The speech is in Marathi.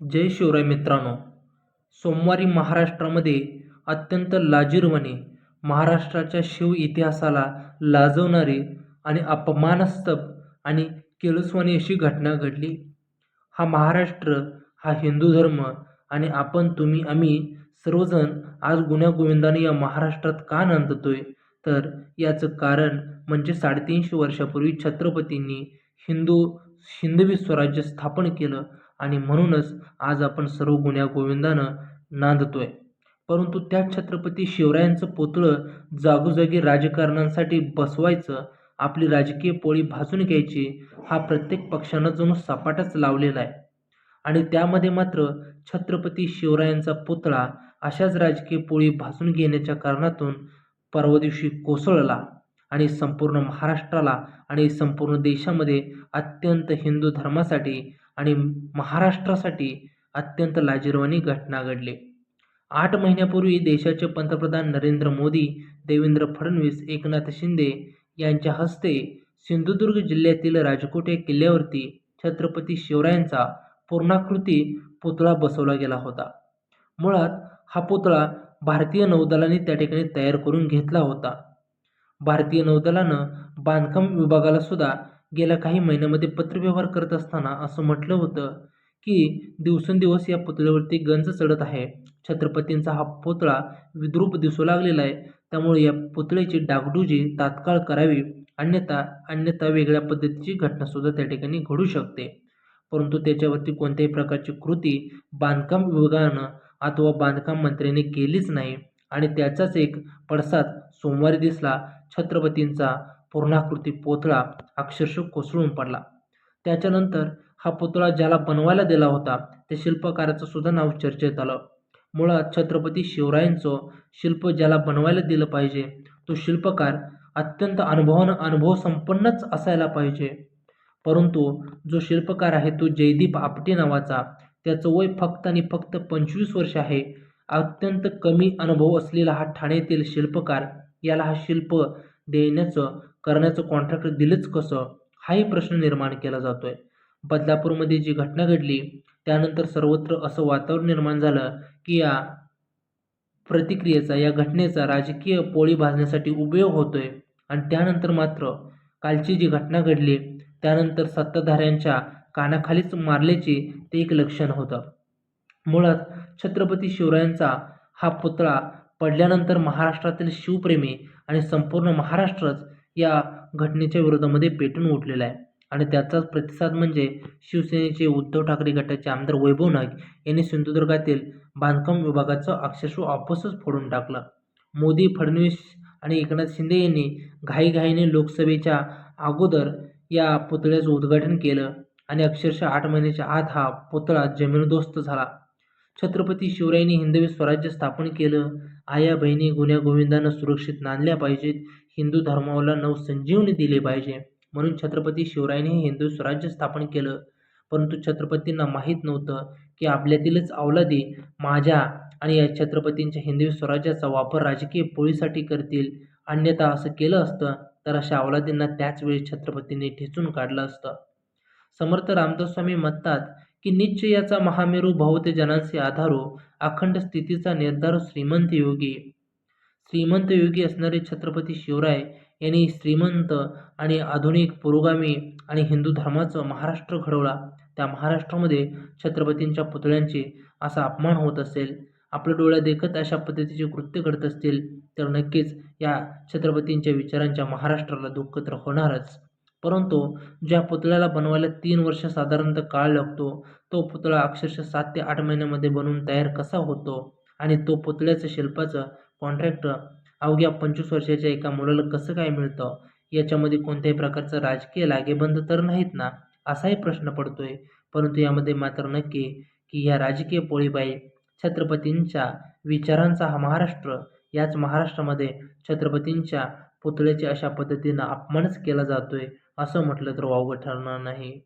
जय शिवराय मित्रांनो. सोमवारी महाराष्ट्रामध्ये अत्यंत लाजीरवाने महाराष्ट्राच्या शिव इतिहासाला लाजवणारी आणि अपमानास्पद आणि किळसवाणी अशी घटना घडली. हा महाराष्ट्र हा हिंदू धर्म आणि आपण तुम्ही आम्ही सर्वजण आज गुण्यागोविंदाने या महाराष्ट्रात का नांदतोय? तर याचं कारण म्हणजे साडेतीनशे वर्षापूर्वी छत्रपतींनी हिंदू हिंदवी स्वराज्य स्थापन केलं. आणि म्हणूनच आज आपण सर्व गुण्यागोविंदानं नांदतोय. परंतु त्या छत्रपती शिवरायांचं पुतळं जागोजागी राजकारणांसाठी बसवायचं आपली राजकीय पोळी भाजून घ्यायची हा प्रत्येक पक्षानं जणू सपाटाच लावलेला आहे. आणि त्यामध्ये मात्र छत्रपती शिवरायांचा पुतळा अशाच राजकीय पोळी भाजून घेण्याच्या कारणातून परवा दिवशी कोसळला आणि संपूर्ण महाराष्ट्राला आणि संपूर्ण देशामध्ये अत्यंत हिंदू धर्मासाठी आणि महाराष्ट्रासाठी अत्यंत लाजिरवाणी घटना घडली. आठ महिन्यापूर्वी देशाचे पंतप्रधान नरेंद्र मोदी देवेंद्र फडणवीस एकनाथ शिंदे यांच्या हस्ते सिंधुदुर्ग जिल्ह्यातील राजकोट या किल्ल्यावरती छत्रपती शिवरायांचा पूर्णाकृती पुतळा बसवला गेला होता. मुळात हा पुतळा भारतीय नौदलाने त्या ठिकाणी तयार करून घेतला होता. भारतीय नौदलानं बांधकाम विभागाला सुद्धा गेल्या काही महिन्यामध्ये पत्रव्यवहार करत असताना असं म्हटलं होतं की दिवसेंदिवस या पुतळ्यावरती गंज चढत आहे. छत्रपतींचा हा पुतळा विद्रूप दिसू लागलेला आहे. त्यामुळे या पुतळ्याची डागडुजी तात्काळ करावी. अन्यथा अन्यथा वेगळ्या पद्धतीची घटनासुद्धा त्या ठिकाणी घडू शकते. परंतु त्याच्यावरती कोणत्याही प्रकारची कृती बांधकाम विभागानं अथवा बांधकाम मंत्र्याने केलीच नाही. आणि त्याचाच एक पडसाद सोमवारी दिसला. छत्रपतींचा पूर्णाकृती पुतळा अक्षरशः कोसळून पडला. त्याच्यानंतर हा पुतळा ज्याला बनवायला दिला होता त्या शिल्पकाराचं सुद्धा नाव चर्चेत आलं. मुळात छत्रपती शिवरायांचं शिल्प ज्याला बनवायला दिलं पाहिजे तो शिल्पकार अत्यंत अनुभवानं अनुभव संपन्नच असायला पाहिजे. परंतु जो शिल्पकार आहे तो जयदीप आपटे नावाचा त्याचं वय फक्त आणि फक्त पंचवीस वर्ष आहे. अत्यंत कमी अनुभव असलेला हा ठाण्यातील शिल्पकार याला हा शिल्प देण्याचं करण्याचं कॉन्ट्रॅक्ट दिलंच कसं? हाही प्रश्न निर्माण केला जातोय. बदलापूरमध्ये जी घटना घडली त्यानंतर सर्वत्र असं वातावरण निर्माण झालं की या प्रतिक्रियेचा या घटनेचा राजकीय पोळी भाजण्यासाठी उपयोग होतोय. आणि त्यानंतर मात्र कालची जी घटना घडली त्यानंतर सत्ताधाऱ्यांच्या कानाखालीच मारल्याचे ते एक लक्षण होतं. मुळात छत्रपती शिवरायांचा हा पुतळा पडल्यानंतर महाराष्ट्रातील शिवप्रेमी आणि संपूर्ण महाराष्ट्रच या घटनेच्या विरोधामध्ये पेटून उठलेला आहे. आणि त्याचाच प्रतिसाद म्हणजे शिवसेनेचे उद्धव ठाकरे गटाचे आमदार वैभव नाईक यांनी सिंधुदुर्गातील बांधकाम विभागाचं अक्षरशः ऑफिसच फोडून टाकलं. मोदी फडणवीस आणि एकनाथ शिंदे यांनी घाईघाईने लोकसभेच्या अगोदर या पुतळ्याचं उद्घाटन केलं आणि अक्षरशः आठ महिन्याच्या आत हा पुतळा जमीनदोस्त झाला. छत्रपती शिवरायांनी हिंदवी स्वराज्य स्थापन केलं. आया बहिणी गुन्ह्या गोविंदांना सुरक्षित नांदल्या पाहिजेत. हिंदू धर्माला नवसंजीवनी दिली पाहिजे. म्हणून छत्रपती शिवरायांनी हे हिंदू स्वराज्य स्थापन केलं. परंतु छत्रपतींना माहीत नव्हतं की आपल्यातीलच अवलादी माझ्या आणि या छत्रपतींच्या हिंदवी स्वराज्याचा वापर राजकीय पोळीसाठी करतील. अन्यथा असं केलं असतं तर अशा अवलादींना त्याच वेळी छत्रपतींनी ठेचून काढलं असतं. समर्थ रामदास स्वामी म्हणतात की निश्चय याचा महामेरू भवते जनांचे आधारो अखंड स्थितीचा निर्धार श्रीमंत योगी. श्रीमंत योगी असणारे छत्रपती शिवराय यांनी श्रीमंत आणि आधुनिक पुरोगामी आणि हिंदू धर्माचं महाराष्ट्र घडवला. त्या महाराष्ट्रामध्ये छत्रपतींच्या पुतळ्यांचे असा अपमान होत असेल आपल्या डोळ्या देखत अशा पद्धतीचे कृत्य घडत असतील तर नक्कीच या छत्रपतींच्या विचारांच्या महाराष्ट्राला दुःख तर होणारच परंतु ज्या पुतळ्याला बनवायला तीन वर्ष साधारणतः काळ लागतो तो पुतळा अक्षरशः सात ते आठ महिन्यामध्ये बनवून तयार कसा होतो आणि तो पुतळ्याचं शिल्पाचं कॉन्ट्रॅक्ट अवघ्या पंचवीस वर्षाच्या एका मुलाला कसं काय मिळतं? याच्यामध्ये कोणत्याही प्रकारचं राजकीय लागेबंद तर नाहीत ना? असाही प्रश्न पडतोय. परंतु यामध्ये मात्र नक्की की ह्या राजकीय पोळीबाई छत्रपतींच्या विचारांचा हा महाराष्ट्र याच महाराष्ट्रामध्ये छत्रपतींच्या पुतळ्याचे अशा पद्धतीनं अपमानच केला जातोय असं म्हटलं तर वावगं ठरणार नाही.